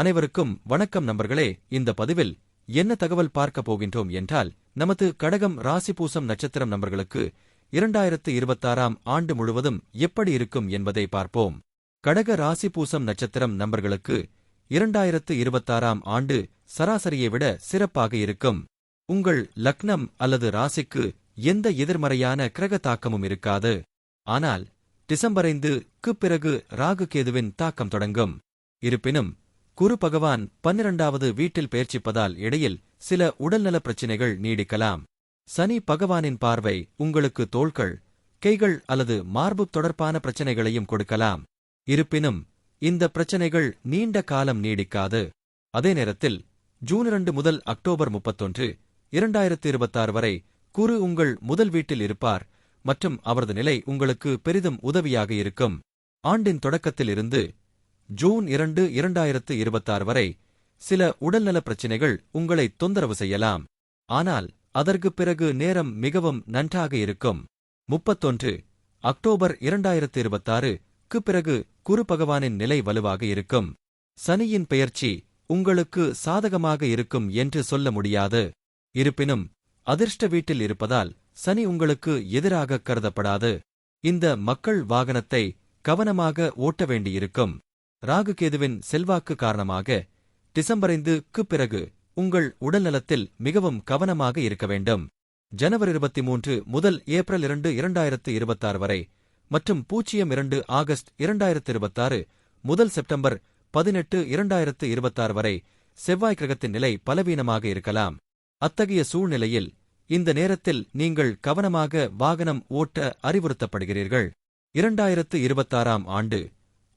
அனைவருக்கும் வணக்கம் நண்பர்களே. இந்த பதிவில் என்ன தகவல் பார்க்கப் போகின்றோம் என்றால் நமது கடகம் ராசிபூசம் நட்சத்திரம் நம்பர்களுக்கு இரண்டாயிரத்து இருபத்தாறாம் ஆண்டு முழுவதும் எப்படி இருக்கும் என்பதை பார்ப்போம். கடக ராசிபூசம் நட்சத்திரம் நம்பர்களுக்கு இரண்டாயிரத்து இருபத்தாறாம் ஆண்டு சராசரியை விட சிறப்பாக இருக்கும். உங்கள் லக்னம் அல்லது ராசிக்கு எந்த எதிர்மறையான கிரக தாக்கமும் இருக்காது. ஆனால் டிசம்பர் ஐந்துக்கு பிறகு ராகு கேதுவின் தாக்கம் தொடங்கும். இருப்பினும் குரு பகவான் பன்னிரண்டாவது வீட்டில் பெயர்ச்சிப்பதால் இடையில் சில உடல்நலப் பிரச்சினைகள் நீடிக்கலாம். சனி பகவானின் பார்வை உங்களுக்கு தோள்கள் கைகள் அல்லது மார்பு தொடர்பான பிரச்சனைகளையும் கொடுக்கலாம். இருப்பினும் இந்த பிரச்சனைகள் நீண்ட காலம் நீடிக்காது. அதே நேரத்தில் ஜூன் இரண்டு முதல் அக்டோபர் முப்பத்தொன்று இரண்டாயிரத்து இருபத்தாறு வரை குரு உங்கள் முதல் வீட்டில் இருப்பார் மற்றும் அவரது நிலை உங்களுக்கு பெரிதும் உதவியாக இருக்கும். ஆண்டின் தொடக்கத்தில் இருந்து ஜூன் இரண்டு இரண்டாயிரத்து இருபத்தாறு வரை சில உடல்நலப் பிரச்சினைகள் உங்களை தொந்தரவு செய்யலாம். ஆனால் அதற்குப் பிறகு நேரம் மிகவும் நன்றாக இருக்கும். முப்பத்தொன்று அக்டோபர் இரண்டாயிரத்து இருபத்தாறு க்கு பிறகு குரு பகவானின் நிலை வலுவாக இருக்கும். சனியின் பெயர்ச்சி உங்களுக்கு சாதகமாக இருக்கும் என்று சொல்ல முடியாது. இருப்பினும் அதிர்ஷ்ட வீட்டில் இருப்பதால் சனி உங்களுக்கு எதிராக கருதப்படாது. இந்த மக்கள் வாகனத்தை கவனமாக ஓட்ட வேண்டியிருக்கும். ராகுகேதுவின் செல்வாக்கு காரணமாக டிசம்பரைந்துக்கு பிறகு உங்கள் உடல்நலத்தில் மிகவும் கவனமாக இருக்க வேண்டும். ஜனவரி இருபத்தி மூன்று முதல் ஏப்ரல் இரண்டு இரண்டாயிரத்து இருபத்தாறு வரை மற்றும் பூஜ்ஜியம் இரண்டு ஆகஸ்ட் இரண்டாயிரத்து இருபத்தாறு முதல் செப்டம்பர் பதினெட்டு இரண்டாயிரத்து இருபத்தாறு வரை செவ்வாய் கிரகத்தின் நிலை பலவீனமாக இருக்கலாம். அத்தகைய சூழ்நிலையில் இந்த நேரத்தில் நீங்கள் கவனமாக வாகனம் ஓட்ட அறிவுறுத்தப்படுகிறீர்கள். இரண்டாயிரத்து இருபத்தாறாம் ஆண்டு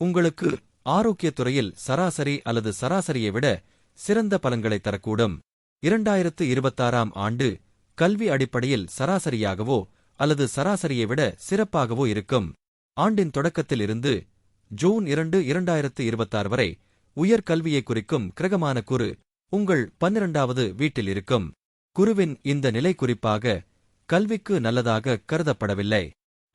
உங்களுக்கு ஆரோக்கியத் துறையில் சராசரி அல்லது சராசரியை விட சிறந்த பலன்களை தரக்கூடும். இரண்டாயிரத்து இருபத்தாறாம் ஆண்டு கல்வி அடிப்படையில் சராசரியாகவோ அல்லது சராசரியை விட சிறப்பாகவோ இருக்கும். ஆண்டின் தொடக்கத்தில் இருந்து ஜூன் இரண்டு இரண்டாயிரத்து இருபத்தாறு வரை உயர்கல்வியை குறிக்கும் கிரகமான குரு உங்கள் பன்னிரண்டாவது வீட்டில் இருக்கும். குருவின் இந்த நிலை குறிப்பாக கல்விக்கு நல்லதாக கருதப்படவில்லை.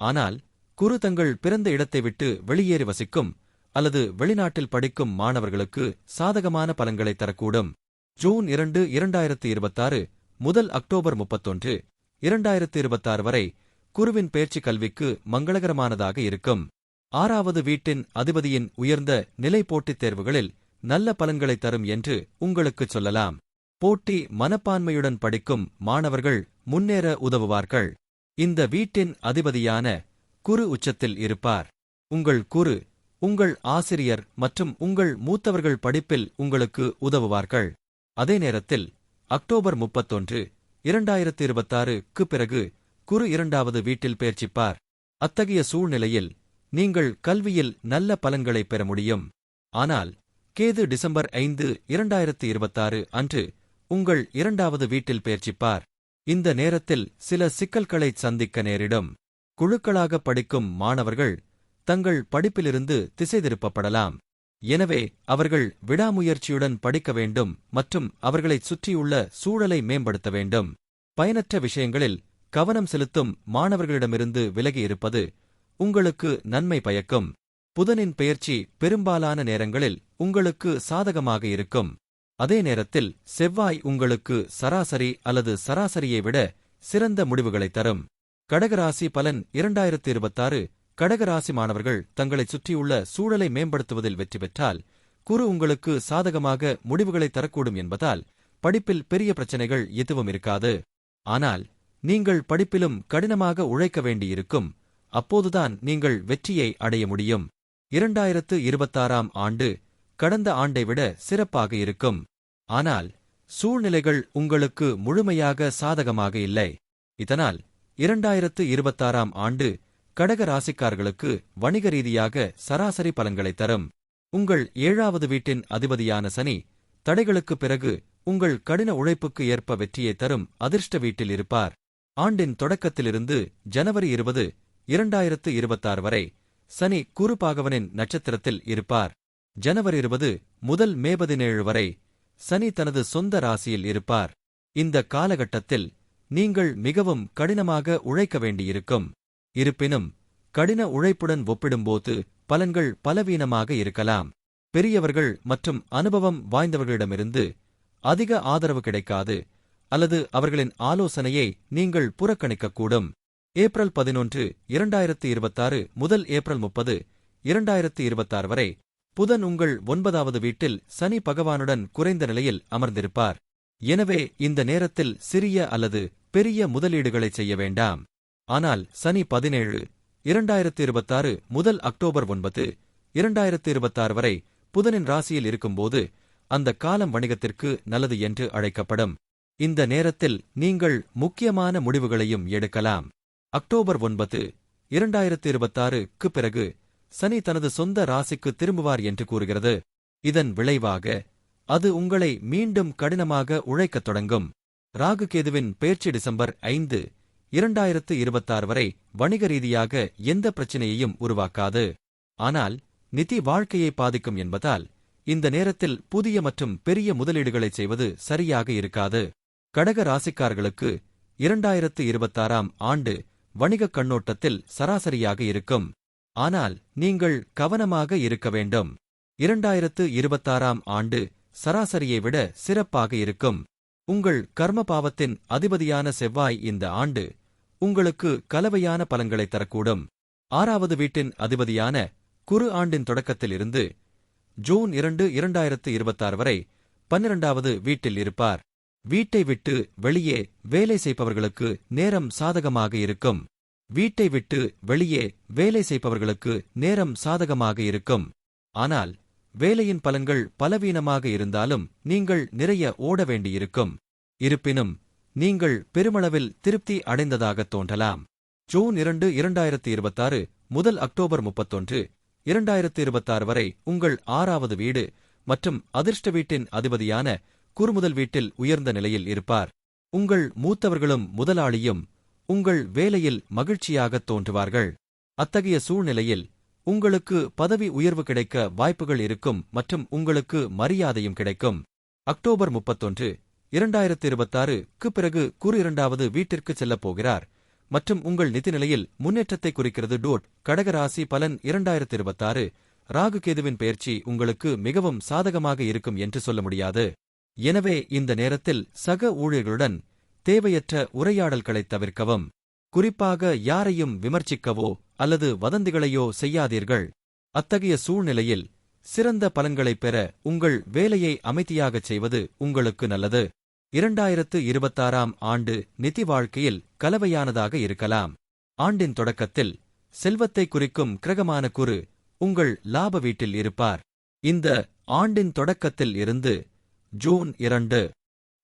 ஆனால் குரு தங்கள் பிறந்த இடத்தை விட்டு வெளியேறி வசிக்கும் அல்லது வெளிநாட்டில் படிக்கும் மாணவர்களுக்கு சாதகமான பலன்களை தரக்கூடும். ஜூன் இரண்டு இரண்டாயிரத்து இருபத்தாறு முதல் அக்டோபர் முப்பத்தொன்று இரண்டாயிரத்து இருபத்தாறு வரை குருவின் பேச்சு கல்விக்கு மங்களகரமானதாக இருக்கும். ஆறாவது வீட்டின் அதிபதியின் உயர்ந்த நிலை போட்டித் தேர்வுகளில் நல்ல பலன்களை தரும் என்று உங்களுக்குச் சொல்லலாம். போட்டி மனப்பான்மையுடன் படிக்கும் மாணவர்கள் முன்னேற உதவுவார்கள். இந்த வீட்டின் அதிபதியான குரு உச்சத்தில் இருப்பார். உங்கள் குரு உங்கள் ஆசிரியர் மற்றும் உங்கள் மூத்தவர்கள் படிப்பில் உங்களுக்கு உதவுவார்கள். அதே நேரத்தில் அக்டோபர் முப்பத்தொன்று இரண்டாயிரத்து இருபத்தாறுக்கு பிறகு குரு இரண்டாவது வீட்டில் பேர்ச்சிப்பார் அத்தகைய சூழ்நிலையில் நீங்கள் கல்வியில் நல்ல பலன்களை பெற முடியும். ஆனால் கேது டிசம்பர் ஐந்து இரண்டாயிரத்து இருபத்தாறு அன்று உங்கள் இரண்டாவது வீட்டில் பேர்ச்சிப்பார் இந்த நேரத்தில் சில சிக்கல்களைச் சந்திக்க நேரிடும். குழுக்களாக படிக்கும் மாணவர்கள் தங்கள் படிப்பிலிருந்து திசை திருப்பப்படலாம் எனவே அவர்கள் விடாமுயற்சியுடன் படிக்க வேண்டும் மற்றும் அவர்களைச் சுற்றியுள்ள சூழலை மேம்படுத்த வேண்டும். பயனற்ற விஷயங்களில் கவனம் செலுத்தும் மாணவர்களிடமிருந்து விலகி இருப்பது உங்களுக்கு நன்மை பயக்கும். புதனின் பெயர்ச்சி பெரும்பாலான நேரங்களில் உங்களுக்கு சாதகமாக இருக்கும். அதே நேரத்தில் செவ்வாய் உங்களுக்கு சராசரி அல்லது சராசரியை விட சிறந்த முடிவுகளை தரும். கடகராசி பலன் இரண்டாயிரத்து இருபத்தாறு கடகராசி மாணவர்கள் தங்களைச் சுற்றியுள்ள சூழலை மேம்படுத்துவதில் வெற்றி பெற்றால் குரு உங்களுக்கு சாதகமாக முடிவுகளை தரக்கூடும் என்பதால் படிப்பில் பெரிய பிரச்சனைகள் எதுவும் இருக்காது. ஆனால் நீங்கள் படிப்பிலும் கடினமாக உழைக்க வேண்டியிருக்கும். அப்போதுதான் நீங்கள் வெற்றியை அடைய முடியும். இரண்டாயிரத்து இருபத்தாறாம் ஆண்டு கடந்த ஆண்டை விட சிறப்பாக இருக்கும். ஆனால் சூழ்நிலைகள் உங்களுக்கு முழுமையாக சாதகமாக இல்லை. இதனால் இரண்டாயிரத்து இருபத்தாறாம் ஆண்டு கடக ராசிக்காரர்களுக்கு வணிக ரீதியாக சராசரி பலன்களை தரும். உங்கள் ஏழாவது வீட்டின் அதிபதியான சனி தடைகளுக்கு பிறகு உங்கள் கடின உழைப்புக்கு ஏற்ப வெற்றியை தரும் அதிர்ஷ்ட வீட்டில் இருப்பார். ஆண்டின் தொடக்கத்திலிருந்து ஜனவரி இருபது இரண்டாயிரத்து இருபத்தாறு வரை சனி குருபாகவனின் நட்சத்திரத்தில் இருப்பார். ஜனவரி இருபது முதல் மே பதினேழு வரை சனி தனது சொந்த ராசியில் இருப்பார். இந்த காலகட்டத்தில் நீங்கள் மிகவும் கடினமாக உழைக்க வேண்டியிருக்கும். இருப்பினும் கடின உழைப்புடன் ஒப்பிடும்போது பலன்கள் பலவீனமாக இருக்கலாம். பெரியவர்கள் மற்றும் அனுபவம் வாய்ந்தவர்களிடமிருந்து அதிக ஆதரவு கிடைக்காது அல்லது அவர்களின் ஆலோசனையை நீங்கள் புறக்கணிக்கக்கூடும். ஏப்ரல் பதினொன்று இரண்டாயிரத்து இருபத்தாறு முதல் ஏப்ரல் முப்பது இரண்டாயிரத்து இருபத்தாறு வரை புதன் உங்கள் ஒன்பதாவது வீட்டில் சனி பகவானுடன் குறைந்த நிலையில் அமர்ந்திருப்பார். எனவே இந்த நேரத்தில் சிறிய அல்லது பெரிய முதலீடுகளை செய்ய வேண்டாம். ஆனால் சனி பதினேழு இரண்டாயிரத்து இருபத்தாறு முதல் அக்டோபர் ஒன்பது இரண்டாயிரத்து இருபத்தாறு வரை புதனின் ராசியில் இருக்கும்போது அந்த காலம் வணிகத்திற்கு நல்லது என்று அழைக்கப்படும். இந்த நேரத்தில் நீங்கள் முக்கியமான முடிவுகளையும் எடுக்கலாம். அக்டோபர் ஒன்பது இரண்டாயிரத்து இருபத்தாறுக்கு பிறகு சனி தனது சொந்த ராசிக்கு திரும்புவார் என்று கூறுகிறது. இதன் விளைவாக அது உங்களை மீண்டும் கடினமாக உழைக்கத் தொடங்கும். ராகு கேதுவின் பேச்சு டிசம்பர் ஐந்து இரண்டாயிரத்து இருபத்தாறு வரை வணிக ரீதியாக எந்த பிரச்சனையையும் உருவாக்காது. ஆனால் நிதி வாழ்க்கையை பாதிக்கும் என்பதால் இந்த நேரத்தில் புதிய மற்றும் பெரிய முதலீடுகளை செய்வது சரியாக இருக்காது. கடக ராசிக்காரர்களுக்கு இரண்டாயிரத்து இருபத்தாறாம் ஆண்டு வணிகக் கண்ணோட்டத்தில் சராசரியாக இருக்கும். ஆனால் நீங்கள் கவனமாக இருக்க வேண்டும். இரண்டாயிரத்து இருபத்தாறாம் ஆண்டு சராசரியை விட சிறப்பாக இருக்கும். உங்கள் கர்ம பாவத்தின் அதிபதியான செவ்வாய் இந்த ஆண்டு உங்களுக்கு கலவையான பலன்களை தரக்கூடும். ஆறாவது வீட்டின் அதிபதியான குறு ஆண்டின் தொடக்கத்தில் இருந்து ஜூன் இரண்டு இரண்டாயிரத்து இருபத்தாறு வரை பன்னிரண்டாவது வீட்டில் இருப்பார். வீட்டை விட்டு வெளியே வேலை செய்பவர்களுக்கு நேரம் சாதகமாக இருக்கும். வீட்டை விட்டு வெளியே வேலை செய்பவர்களுக்கு நேரம் சாதகமாக இருக்கும். ஆனால் வேலையின் பலன்கள் பலவீனமாக இருந்தாலும் நீங்கள் நிறைய ஓட வேண்டியிருக்கும். இருப்பினும் நீங்கள் பெருமளவில் திருப்தி அடைந்ததாக தோன்றலாம். ஜூன் இரண்டு இரண்டாயிரத்து இருபத்தாறு முதல் அக்டோபர் முப்பத்தொன்று இரண்டாயிரத்து இருபத்தாறு வரை உங்கள் ஆறாவது வீடு மற்றும் அதிர்ஷ்ட வீட்டின் அதிபதியான குறுமுதல் வீட்டில் உயர்ந்த நிலையில் இருப்பார். உங்கள் மூத்தவர்களும் முதலாளியும் உங்கள் வேலையில் மகிழ்ச்சியாகத் தோன்றுவார்கள். அத்தகைய சூழ்நிலையில் உங்களுக்கு பதவி உயர்வு கிடைக்க வாய்ப்புகள் இருக்கும் மற்றும் உங்களுக்கு மரியாதையும் கிடைக்கும். அக்டோபர் முப்பத்தொன்று இரண்டாயிரத்து இருபத்தாறுக்கு பிறகு குறு இரண்டாவது வீட்டிற்கு செல்லப் போகிறார். மற்றும் உங்கள் நிதிநிலையில் முன்னேற்றத்தை குறிக்கிறது டோட் கடகராசி பலன் இரண்டாயிரத்து இருபத்தாறு. ராகு கேதுவின் பெயர்ச்சி உங்களுக்கு மிகவும் சாதகமாக இருக்கும் என்று சொல்ல முடியாது. எனவே இந்த நேரத்தில் சக ஊழியர்களுடன் தேவையற்ற உரையாடல்களைத் தவிர்க்கவும். குறிப்பாக யாரையும் விமர்சிக்கவோ அல்லது வதந்திகளையோ செய்யாதீர்கள். அத்தகைய சூழ்நிலையில் சிறந்த பலன்களைப் பெற உங்கள் வேலையை அமைதியாகச் செய்வது உங்களுக்கு நல்லது. இரண்டாயிரத்து இருபத்தாறாம் ஆண்டு நிதி வாழ்க்கையில் கலவையானதாக இருக்கலாம். ஆண்டின் தொடக்கத்தில் செல்வத்தை குறிக்கும் கிரகமான குரு உங்கள் லாப வீட்டில் இருப்பார். இந்த ஆண்டின் தொடக்கத்தில் இருந்து ஜூன் இரண்டு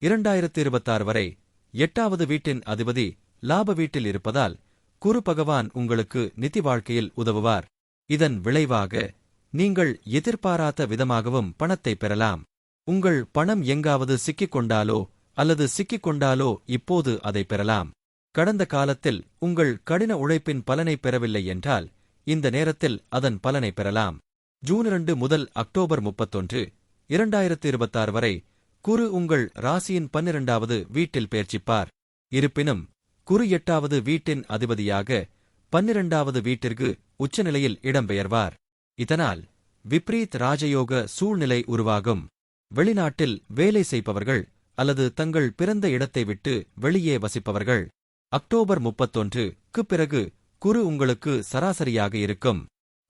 இரண்டாயிரத்து இருபத்தாறு வரை எட்டாவது வீட்டின் அதிபதி லாப வீட்டில் இருப்பதால் குரு பகவான் உங்களுக்கு நிதி வாழ்க்கையில் உதவுவார். இதன் விளைவாக நீங்கள் எதிர்பாராத விதமாகவும் பணத்தை பெறலாம். உங்கள் பணம் எங்காவது சிக்கிக் கொண்டாலோ அல்லது சிக்கிக் கொண்டாலோ இப்போது அதை பெறலாம். கடந்த காலத்தில் உங்கள் கடின உழைப்பின் பலனை பெறவில்லை என்றால் இந்த நேரத்தில் அதன் பலனை பெறலாம். ஜூன் இரண்டு முதல் அக்டோபர் முப்பத்தொன்று இரண்டாயிரத்து இருபத்தாறு வரை குரு உங்கள் ராசியின் பன்னிரண்டாவது வீட்டில் பேர்ச்சிப்பார். இருப்பினும் குரு எட்டாவது வீட்டின் அதிபதியாக பன்னிரண்டாவது வீட்டிற்கு உச்சநிலையில் இடம்பெயர்வார். இதனால் விப்ரீத் ராஜயோக சூழ்நிலை உருவாகும். வெளிநாட்டில் வேலை செய்பவர்கள் அல்லது தங்கள் பிறந்த இடத்தை விட்டு வெளியே வசிப்பவர்கள். அக்டோபர் முப்பத்தொன்றுக்கு பிறகு குரு உங்களுக்கு சராசரியாக இருக்கும்.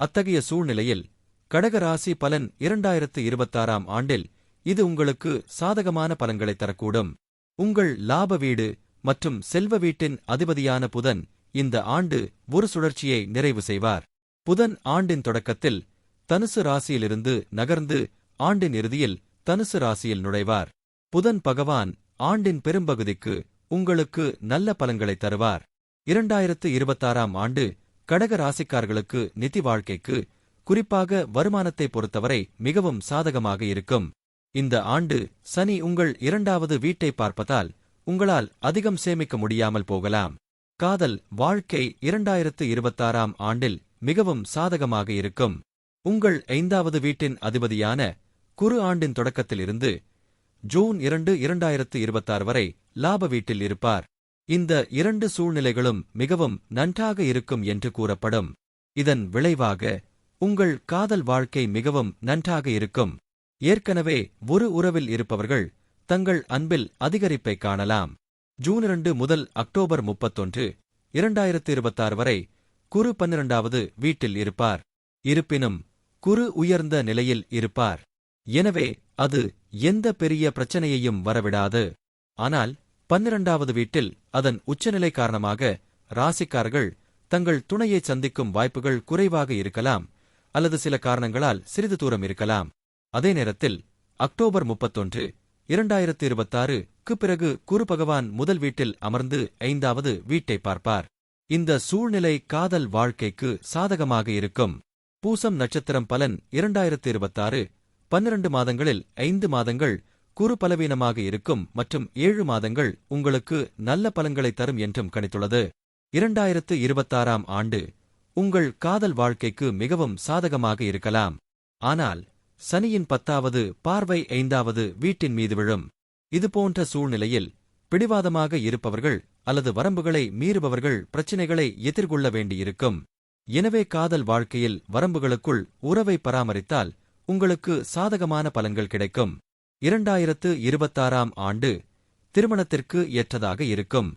அத்தகைய சூழ்நிலையில் கடகராசி பலன் இரண்டாயிரத்து இருபத்தாறாம் ஆண்டில் இது உங்களுக்கு சாதகமான பலன்களை தரக்கூடும். உங்கள் லாப வீடு மற்றும் செல்வ வீட்டின் அதிபதியான புதன் இந்த ஆண்டு ஒரு சுழற்சியை நிறைவு செய்வார். புதன் ஆண்டின் தொடக்கத்தில் தனுசு ராசியிலிருந்து நகர்ந்து ஆண்டின் இறுதியில் தனுசு ராசியில் நுழைவார். புதன் பகவான் ஆண்டின் பெரும்பகுதிக்கு உங்களுக்கு நல்ல பலன்களை தருவார். இரண்டாயிரத்து இருபத்தாறாம் ஆண்டு கடக ராசிக்காரர்களுக்கு நிதி வாழ்க்கைக்கு குறிப்பாக வருமானத்தை பொறுத்தவரை மிகவும் சாதகமாக இருக்கும். இந்த ஆண்டு சனி உங்கள் இரண்டாவது வீட்டை பார்ப்பதால் உங்களால் அதிகம் சேமிக்க முடியாமல் போகலாம். காதல் வாழ்க்கை இரண்டாயிரத்து இருபத்தாறாம் ஆண்டில் மிகவும் சாதகமாக இருக்கும். உங்கள் ஐந்தாவது வீட்டின் அதிபதியான குறு ஆண்டின் தொடக்கத்திலிருந்து ஜூன் இரண்டு இரண்டாயிரத்து இருபத்தாறு வரை லாப வீட்டில் இருப்பார். இந்த இரண்டு சூழ்நிலைகளும் மிகவும் நன்றாக இருக்கும் என்று கூறப்படும். இதன் விளைவாக உங்கள் காதல் வாழ்க்கை மிகவும் நன்றாக இருக்கும். ஏற்கனவே ஒரு உறவில் இருப்பவர்கள் தங்கள் அன்பில் அதிகரிப்பை காணலாம். ஜூன் இரண்டு முதல் அக்டோபர் முப்பத்தொன்று இரண்டாயிரத்து இருபத்தாறு வரை குரு பன்னிரண்டாவது வீட்டில் இருப்பார். இருப்பினும் குரு உயர்ந்த நிலையில் இருப்பார். எனவே அது எந்த பெரிய பிரச்சனையையும் வரவிடாது. ஆனால் பன்னிரண்டாவது வீட்டில் அதன் உச்சநிலை காரணமாக ராசிக்காரர்கள் தங்கள் துணையை சந்திக்கும் வாய்ப்புகள் குறைவாக இருக்கலாம் அல்லது சில காரணங்களால் சிறிது தூரம் இருக்கலாம். அதே நேரத்தில் அக்டோபர் முப்பத்தொன்று இரண்டாயிரத்து இருபத்தாறுக்கு பிறகு குரு பகவான் முதல் வீட்டில் அமர்ந்து ஐந்தாவது வீட்டை பார்ப்பார். இந்த சூழ்நிலை காதல் வாழ்க்கைக்கு சாதகமாக இருக்கும். பூசம் நட்சத்திரம் பலன் இரண்டாயிரத்து இருபத்தாறு பன்னிரண்டு மாதங்களில் ஐந்து மாதங்கள் குறு பலவீனமாக இருக்கும் மற்றும் ஏழு மாதங்கள் உங்களுக்கு நல்ல பலன்களை தரும் என்றும் கணித்துள்ளது. இரண்டாயிரத்து இருபத்தாறாம் ஆண்டு உங்கள் காதல் வாழ்க்கைக்கு மிகவும் சாதகமாக இருக்கலாம். ஆனால் சனியின் பத்தாவது பார்வை ஐந்தாவது வீட்டின் மீது விழும். இதுபோன்ற சூழ்நிலையில் பிடிவாதமாக இருப்பவர்கள் அல்லது வரம்புகளை மீறுபவர்கள் பிரச்சினைகளை எதிர்கொள்ள வேண்டியிருக்கும். எனவே காதல் வாழ்க்கையில் வரம்புகளுக்குள் உறவை பராமரித்தால் உங்களுக்கு சாதகமான பலன்கள் கிடைக்கும். இரண்டாயிரத்து இருபத்தாறாம் ஆண்டு திருமணத்திற்கு ஏற்றதாக இருக்கும்.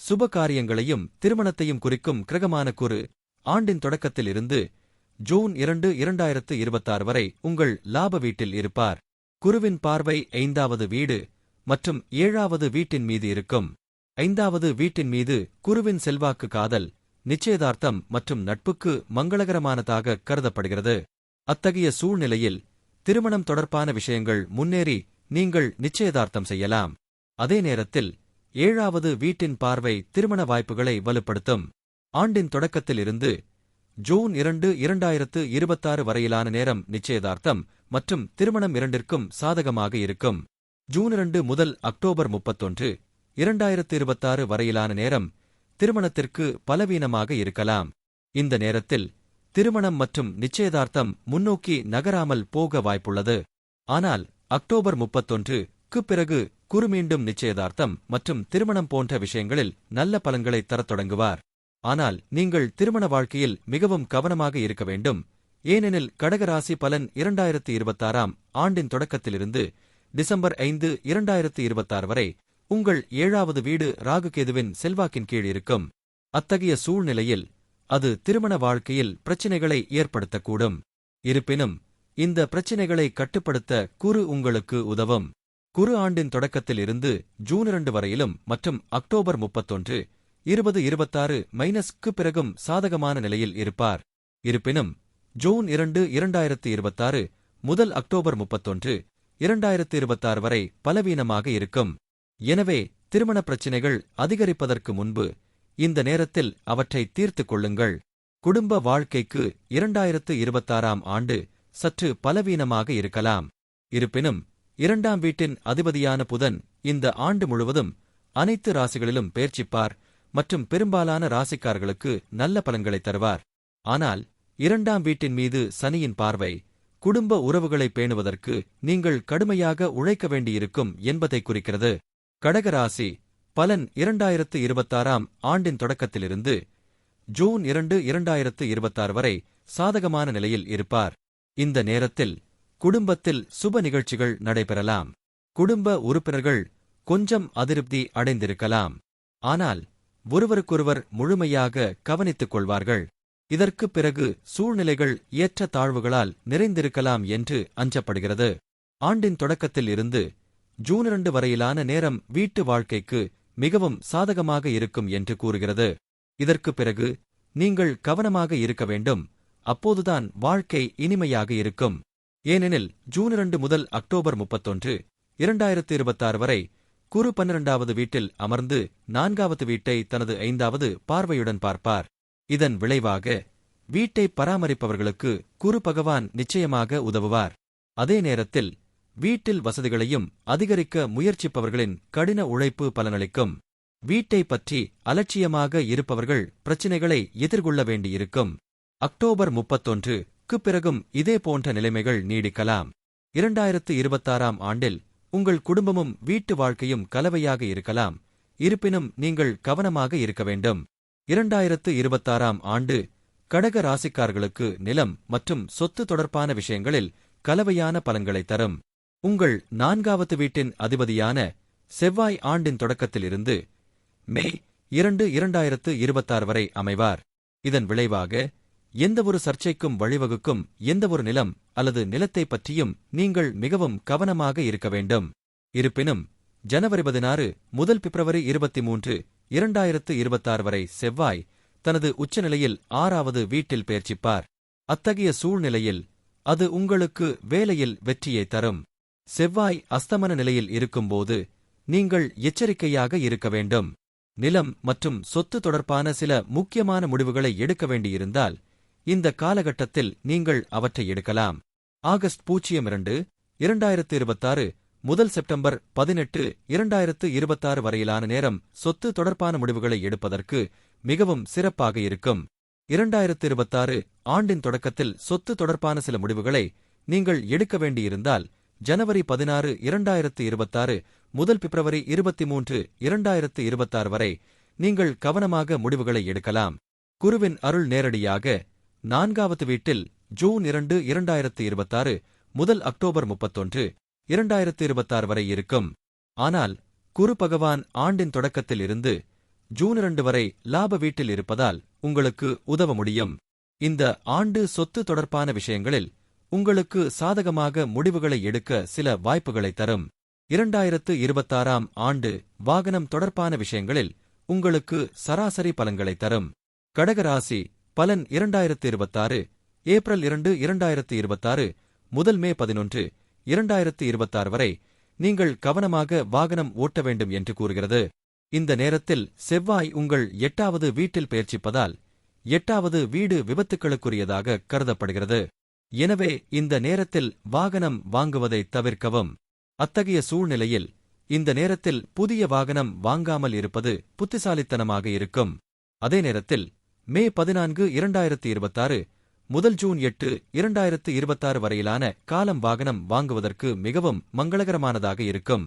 சுப காரியங்களையும் திருமணத்தையும் குறிக்கும் கிரகமான குரு ஆண்டின் தொடக்கத்தில் இருந்து ஜூன் இரண்டு இரண்டாயிரத்து இருபத்தாறு வரை உங்கள் லாப வீட்டில் இருப்பார். குருவின் பார்வை ஐந்தாவது வீடு மற்றும் ஏழாவது வீட்டின் மீது இருக்கும். ஐந்தாவது வீட்டின் மீது குருவின் செல்வாக்கு காதல் நிச்சயதார்த்தம் மற்றும் நட்புக்கு மங்களகரமானதாக கருதப்படுகிறது. அத்தகைய சூழ்நிலையில் திருமணம் தொடர்பான விஷயங்கள் முன்னேறி நீங்கள் நிச்சயதார்த்தம் செய்யலாம். அதே நேரத்தில் ஏழாவது வீட்டின் பார்வை திருமண வாய்ப்புகளை வலுப்படுத்தும். ஆண்டின் தொடக்கத்தில் இருந்து ஜூன் இரண்டு இரண்டாயிரத்து இருபத்தாறு வரையிலான நேரம் நிச்சயதார்த்தம் மற்றும் திருமணம் இரண்டிற்கும் சாதகமாக இருக்கும். ஜூன் இரண்டு முதல் அக்டோபர் முப்பத்தொன்று இரண்டாயிரத்து இருபத்தாறு வரையிலான நேரம் திருமணத்திற்கு பலவீனமாக இருக்கலாம். இந்த நேரத்தில் திருமணம் மற்றும் நிச்சயதார்த்தம் முன்னோக்கி நகராமல் போக வாய்ப்புள்ளது. ஆனால் அக்டோபர் முப்பத்தொன்றுக்கு பிறகு குரு மீண்டும் நிச்சயதார்த்தம் மற்றும் திருமணம் போன்ற விஷயங்களில் நல்ல பலன்களை தரத் தொடங்குவார். ஆனால் நீங்கள் திருமண வாழ்க்கையில் மிகவும் கவனமாக இருக்க வேண்டும். ஏனெனில் கடகராசி பலன் இரண்டாயிரத்து இருபத்தாறாம் ஆண்டின் தொடக்கத்திலிருந்து டிசம்பர் ஐந்து இரண்டாயிரத்து இருபத்தாறு வரை உங்கள் ஏழாவது வீடு ராகுகேதுவின் செல்வாக்கின் கீழ் இருக்கும். அத்தகைய சூழ்நிலையில் அது திருமண வாழ்க்கையில் பிரச்சினைகளை ஏற்படுத்தக்கூடும். இருப்பினும் இந்த பிரச்சினைகளை கட்டுப்படுத்த குரு உங்களுக்கு உதவும். குரு ஆண்டின் தொடக்கத்தில் இருந்து ஜூன் இரண்டு வரையிலும் மற்றும் அக்டோபர் முப்பத்தொன்று இருபது இருபத்தாறு மைனஸ்க்கு பிறகும் சாதகமான நிலையில் இருப்பார். இருப்பினும் ஜூன் இரண்டு இரண்டாயிரத்து இருபத்தாறு முதல் அக்டோபர் முப்பத்தொன்று இரண்டாயிரத்து இருபத்தாறு வரை பலவீனமாக இருக்கும். எனவே திருமண பிரச்சினைகள் அதிகரிப்பதற்கு முன்பு இந்த நேரத்தில் அவற்றை தீர்த்துக் கொள்ளுங்கள். குடும்ப வாழ்க்கைக்கு இரண்டாயிரத்து இருபத்தாறாம் ஆண்டு சற்று பலவீனமாக இருக்கலாம். இருப்பினும் இரண்டாம் வீட்டின் அதிபதியான புதன் இந்த ஆண்டு முழுவதும் அனைத்து ராசிகளிலும் பேர்ச்சிப்பார் மற்றும் பெரும்பாலான ராசிக்காரர்களுக்கு நல்ல பலன்களை தருவார். ஆனால் இரண்டாம் வீட்டின் மீது சனியின் பார்வை குடும்ப உறவுகளை பேணுவதற்கு நீங்கள் கடுமையாக உழைக்க வேண்டியிருக்கும் என்பதை குறிக்கிறது. கடகராசி பலன் இரண்டாயிரத்து இருபத்தாறாம் ஆண்டின் தொடக்கத்திலிருந்து ஜூன் இரண்டு இரண்டாயிரத்து இருபத்தாறு வரை சாதகமான நிலையில் இருப்பார். இந்த நேரத்தில் குடும்பத்தில் சுப நிகழ்ச்சிகள் நடைபெறலாம். குடும்ப உறுப்பினர்கள் கொஞ்சம் அதிருப்தி அடைந்திருக்கலாம். ஆனால் ஒருவருக்கொருவர் முழுமையாக கவனித்துக் கொள்வார்கள். இதற்குப் பிறகு சூழ்நிலைகள் ஏற்ற தாழ்வுகளால் நிறைந்திருக்கலாம் என்று அஞ்சப்படுகிறது. ஆண்டின் தொடக்கத்தில் இருந்து ஜூன் இரண்டு வரையிலான நேரம் வீட்டு வாழ்க்கைக்கு மிகவும் சாதகமாக இருக்கும் என்று கூறுகிறது. இதற்குப் பிறகு நீங்கள் கவனமாக இருக்க வேண்டும். அப்போதுதான் வாழ்க்கை இனிமையாக இருக்கும். ஏனெனில் ஜூன் இரண்டு முதல் அக்டோபர் முப்பத்தொன்று இரண்டாயிரத்து இருபத்தாறு வரை குரு பன்னிரண்டாவது வீட்டில் அமர்ந்து நான்காவது வீட்டை தனது ஐந்தாவது பார்வையுடன் பார்ப்பார். இதன் விளைவாக வீட்டை பராமரிப்பவர்களுக்கு குரு பகவான் நிச்சயமாக உதவுவார். அதே நேரத்தில் வீட்டில் வசதிகளையும் அதிகரிக்க முயற்சிப்பவர்களின் கடின உழைப்பு பலனளிக்கும். வீட்டை பற்றி அலட்சியமாக இருப்பவர்கள் பிரச்சினைகளை எதிர்கொள்ள வேண்டியிருக்கும். அக்டோபர் முப்பத்தொன்றுக்கு பிறகும் இதே போன்ற நிலைமைகள் நீடிக்கலாம். இரண்டாயிரத்து இருபத்தாறாம் ஆண்டில் உங்கள் குடும்பமும் வீட்டு வாழ்க்கையும் கலவையாக இருக்கலாம். இருப்பினும் நீங்கள் கவனமாக இருக்க வேண்டும். இரண்டாயிரத்து இருபத்தாறாம் ஆண்டு கடக ராசிக்காரர்களுக்கு நிலம் மற்றும் சொத்து தொடர்பான விஷயங்களில் கலவையான பலன்களை தரும். உங்கள் நான்காவது வீட்டின் அதிபதியான செவ்வாய் ஆண்டின் தொடக்கத்திலிருந்து மே இரண்டு இரண்டாயிரத்து இருபத்தாறு வரை அமைவார். இதன் விளைவாக எந்தவொரு சர்ச்சைக்கும் வழிவகுக்கும் எந்தவொரு நிலம் அல்லது நிலத்தை பற்றியும் நீங்கள் மிகவும் கவனமாக இருக்க வேண்டும். இருப்பினும் ஜனவரி பதினாறு முதல் பிப்ரவரி இருபத்தி மூன்று இரண்டாயிரத்து இருபத்தாறு வரை செவ்வாய் தனது உச்சநிலையில் ஆறாவது வீட்டில் பயிற்சிப்பார் அத்தகைய சூழ்நிலையில் அது உங்களுக்கு வேலையில் வெற்றியை தரும். செவ்வாய் அஸ்தமன நிலையில் இருக்கும்போது நீங்கள் எச்சரிக்கையாக இருக்க வேண்டும். நிலம் மற்றும் சொத்து தொடர்பான சில முக்கியமான முடிவுகளை எடுக்க வேண்டியிருந்தால் இந்த காலகட்டத்தில் நீங்கள் அவற்றை எடுக்கலாம். ஆகஸ்ட் பூஜ்ஜியம் இரண்டு இரண்டாயிரத்து இருபத்தாறு முதல் செப்டம்பர் பதினெட்டு இரண்டாயிரத்து இருபத்தாறு வரையிலான நேரம் சொத்து தொடர்பான முடிவுகளை எடுப்பதற்கு மிகவும் சிறப்பாக இருக்கும். இரண்டாயிரத்து இருபத்தாறு ஆண்டின் தொடக்கத்தில் சொத்து தொடர்பான சில முடிவுகளை நீங்கள் எடுக்க வேண்டியிருந்தால் ஜனவரி பதினாறு இரண்டாயிரத்து இருபத்தாறு முதல் பிப்ரவரி இருபத்தி மூன்று இரண்டாயிரத்து இருபத்தாறு வரை நீங்கள் கவனமாக முடிவுகளை எடுக்கலாம். குருவின் அருள் நேரடியாக நான்காவது வீட்டில் ஜூன் இரண்டு இரண்டாயிரத்து இருபத்தாறு முதல் அக்டோபர் முப்பத்தொன்று இரண்டாயிரத்து இருபத்தாறு வரை இருக்கும். ஆனால் குரு பகவான் ஆண்டின் தொடக்கத்தில் இருந்து ஜூன் இரண்டு வரை லாப வீட்டில் இருப்பதால் உங்களுக்கு உதவ முடியும். இந்த ஆண்டு சொத்து தொடர்பான விஷயங்களில் உங்களுக்கு சாதகமாக முடிவுகளை எடுக்க சில வாய்ப்புகளை தரும். இரண்டாயிரத்து இருபத்தாறாம் ஆண்டு வாகனம் தொடர்பான விஷயங்களில் உங்களுக்கு சராசரி பலன்களை தரும். கடகராசி பலன் இரண்டாயிரத்து இருபத்தாறு ஏப்ரல் இரண்டு இரண்டாயிரத்து இருபத்தாறு முதல் மே பதினொன்று இரண்டாயிரத்து இருபத்தாறு வரை நீங்கள் கவனமாக வாகனம் ஓட்ட வேண்டும் என்று கூறுகிறது. இந்த நேரத்தில் செவ்வாய் உங்கள் எட்டாவது வீட்டில் பெயர்ச்சிப்பதால் எட்டாவது வீடு விபத்துக்களுக்குரியதாக கருதப்படுகிறது. எனவே இந்த நேரத்தில் வாகனம் வாங்குவதை தவிர்க்கவும். அத்தகைய சூழ்நிலையில் இந்த நேரத்தில் புதிய வாகனம் வாங்காமல் இருப்பது புத்திசாலித்தனமாக இருக்கும். அதே நேரத்தில் மே பதினான்கு இரண்டாயிரத்து இருபத்தாறு முதல் ஜூன் எட்டு இரண்டாயிரத்து இருபத்தாறு வரையிலான காலம் வாகனம் வாங்குவதற்கு மிகவும் மங்களகரமானதாக இருக்கும்.